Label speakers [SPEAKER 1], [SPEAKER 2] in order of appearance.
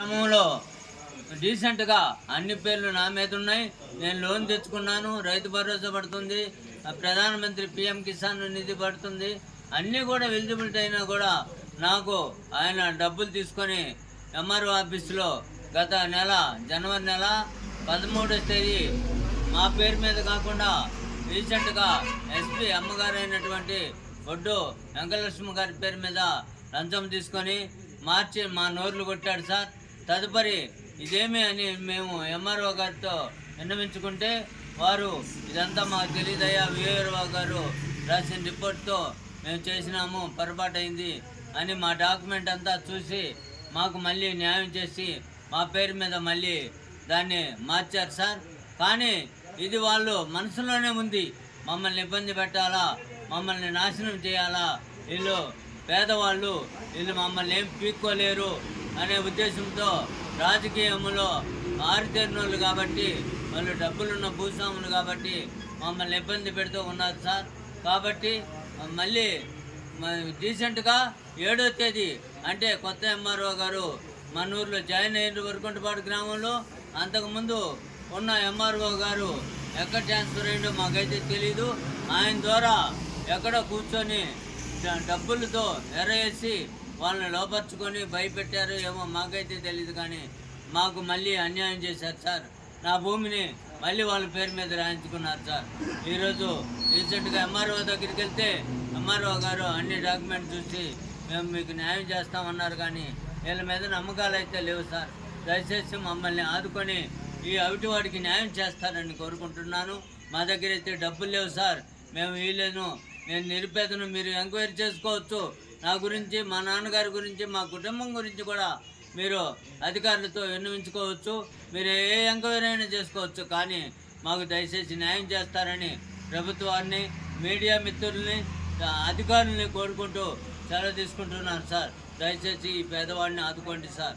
[SPEAKER 1] క్రమంలో డీసెంట్గా అన్ని పేర్లు నా మీద ఉన్నాయి. నేను లోన్ తెచ్చుకున్నాను. రైతు భరోసా పడుతుంది. ప్రధానమంత్రి పిఎం కిసాన్ నిధి పడుతుంది. అన్నీ కూడా ఎలిజిబిలిటీ అయినా కూడా నాకు ఆయన డబ్బులు తీసుకొని ఎంఆర్ఓ ఆఫీస్లో గత నెల జనవరి నెల పదమూడో తేదీ మా పేరు మీద కాకుండా రీసెంట్గా ఎస్పీ అమ్మగారు అయినటువంటి ఒడ్డు వెంకటలక్ష్మి గారి పేరు మీద లంచం తీసుకొని మార్చి మా నోర్లు కొట్టాడు సార్. తదుపరి ఇదేమి అని మేము ఎంఆర్ఓ గారితో విన్నవించుకుంటే వారు ఇదంతా మాకు తెలియదయ్యా విఆర్ఓ గారు రాసిన రిపోర్ట్తో మేము చేసినాము పొరపాటు అయింది అని మా డాక్యుమెంట్ అంతా చూసి మాకు మళ్ళీ న్యాయం చేసి మా పేరు మీద మళ్ళీ దాన్ని మార్చారు సార్. కానీ ఇది వాళ్ళు మనసులోనే ఉంది మమ్మల్ని ఇబ్బంది పెట్టాలా మమ్మల్ని నాశనం చేయాలా వీళ్ళు పేదవాళ్ళు వీళ్ళు మమ్మల్ని ఏం పీక్కోలేరు అనే ఉద్దేశంతో రాజకీయంలో ఆరితేరినోళ్ళు కాబట్టి వాళ్ళు డబ్బులున్న భూస్వాములు కాబట్టి మమ్మల్ని ఇబ్బంది పెడుతూ ఉన్నారు సార్. కాబట్టి మళ్ళీ డీసెంట్గా ఏడో తేదీ అంటే కొత్త ఎంఆర్ఓ గారు మన ఊర్లో జాయిన్ అయ్యారు వరకుంటపాడు గ్రామంలో. అంతకుముందు ఉన్న ఎంఆర్ఓ గారు ఎక్కడ ట్రాన్స్ఫర్ అయ్యిందో మాకైతే తెలీదు. ఆయన ద్వారా ఎక్కడో కూర్చొని డబ్బులతో ఎరవేసి వాళ్ళని లోపరుచుకొని భయపెట్టారు ఏమో మాకైతే తెలియదు కానీ మాకు మళ్ళీ అన్యాయం చేశారు సార్. నా భూమిని మళ్ళీ వాళ్ళ పేరు మీద రాయించుకున్నారు సార్. ఈరోజు రీసెంట్గా ఎంఆర్ఓ దగ్గరికి వెళ్తే ఎంఆర్ఓ గారు అన్ని డాక్యుమెంట్ చూసి మేము మీకు న్యాయం చేస్తామన్నారు కానీ వీళ్ళ మీద నమ్మకాలు అయితే లేవు సార్. దయచేసి మమ్మల్ని ఆదుకొని ఈ అవిటివాడికి న్యాయం చేస్తారని కోరుకుంటున్నాను. మా దగ్గర అయితే డబ్బులు లేవు సార్. మేము వీళ్ళను నేను నిరుపేదను మీరు ఎంక్వైరీ చేసుకోవచ్చు. నా గురించి మా నాన్నగారి గురించి మా కుటుంబం గురించి కూడా మీరు అధికారులతో విన్నవించుకోవచ్చు. మీరు ఏ ఎంక్వైరీ అయినా చేసుకోవచ్చు. కానీ మాకు దయచేసి న్యాయం చేస్తారని ప్రభుత్వాన్ని మీడియా మిత్రుల్ని అధికారుల్ని కోరుకుంటూ సెలవు తీసుకుంటున్నాను సార్. దయచేసి ఈ పేదవాడిని ఆదుకోండి సార్.